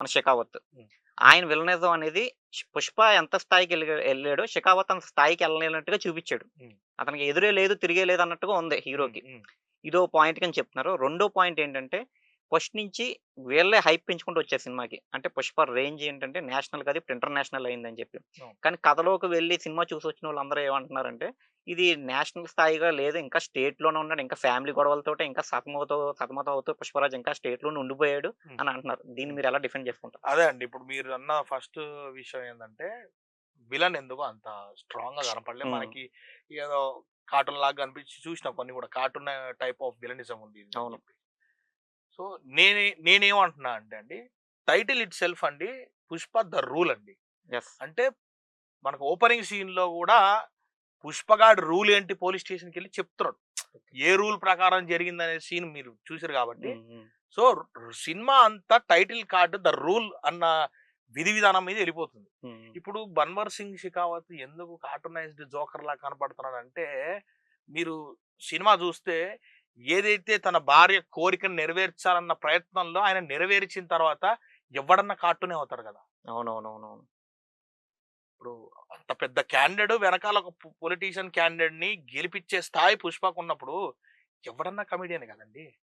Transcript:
మన షెకావత్. ఆయన విలనిజం అనేది పుష్ప ఎంత స్థాయికి వెళ్ళి- వెళ్ళాడో షెకావత్ అంత స్థాయికి వెళ్ళలేనట్టుగా చూపించాడు. అతనికి ఎదురే లేదు తిరిగే లేదు అన్నట్టుగా ఉంది హీరోకి. ఇదో పాయింట్ అని చెప్తున్నారు. రెండో పాయింట్ ఏంటంటే ఫస్ట్ నుంచి వీళ్ళే హైప్ పెంచుకుంటూ వచ్చే సినిమాకి అంటే పుష్ప రేంజ్ ఏంటంటే నేషనల్ కాదు ఇప్పుడు ఇంటర్నేషనల్ అయిందని చెప్పి. కానీ కథలోకి వెళ్ళి సినిమా చూసి వచ్చిన వాళ్ళందరూ ఏమంటున్నారంటే ఇది నేషనల్ స్థాయిగా లేదు ఇంకా స్టేట్లోనే ఉన్నాడు ఇంకా ఫ్యామిలీ గొడవలతో ఇంకా సతమవుతూ సతమతం అవుతూ పుష్పరాజ్ ఇంకా స్టేట్లోనే ఉండిపోయాడు. అని అంటున్నారు దీన్ని మీరు ఎలా డిఫెండ్ చేసుకుంటారు అదే అండి ఇప్పుడు మీరు అన్న ఫస్ట్ విషయం ఏంటంటే విలన్ ఎందుకు అంత స్ట్రాంగ్గా కనపడలే ఉమ్. మనకి ఏదో కార్టూన్ లాగా కనిపించి చూసిన కొన్ని కూడా కార్టూన్ టైప్ ఆఫ్ విలనిజం ఉంది అవును. సో నేనే నేనేమంటున్నా అంటే అండి టైటిల్ ఇట్ సెల్ఫ్ అండి పుష్ప ద రూల్ అండి. అంటే మనకు ఓపెనింగ్ సీన్లో కూడా పుష్పగాడు రూల్ ఏంటి పోలీస్ స్టేషన్కి వెళ్ళి చెప్తున్నాడు ఏ రూల్ ప్రకారం జరిగిందనే సీన్ మీరు చూసారు కాబట్టి. సో సినిమా అంతా టైటిల్ కార్డు ద రూల్ అన్న విధి విధానం మీద వెళ్ళిపోతుంది. ఇప్పుడు బన్వర్ సింగ్ షికావత్ ఎందుకు కార్టూనైజ్డ్ జోకర్ లా కనపడుతున్నాడు అంటే మీరు సినిమా చూస్తే ఏదైతే తన భార్య కోరికను నెరవేర్చాలన్న ప్రయత్నంలో ఆయన నెరవేర్చిన తర్వాత ఎవడన్నా కార్టూనే అవుతాడు కదా. అవునవునవునవును. ఇప్పుడు అంత పెద్ద క్యాండిడేట్ వెనకాల ఒక పొలిటీషియన్ క్యాండిడేట్ని గెలిపించే స్థాయి పుష్పకు ఉన్నప్పుడు ఎవడన్నా కమిడియన్ కదండి.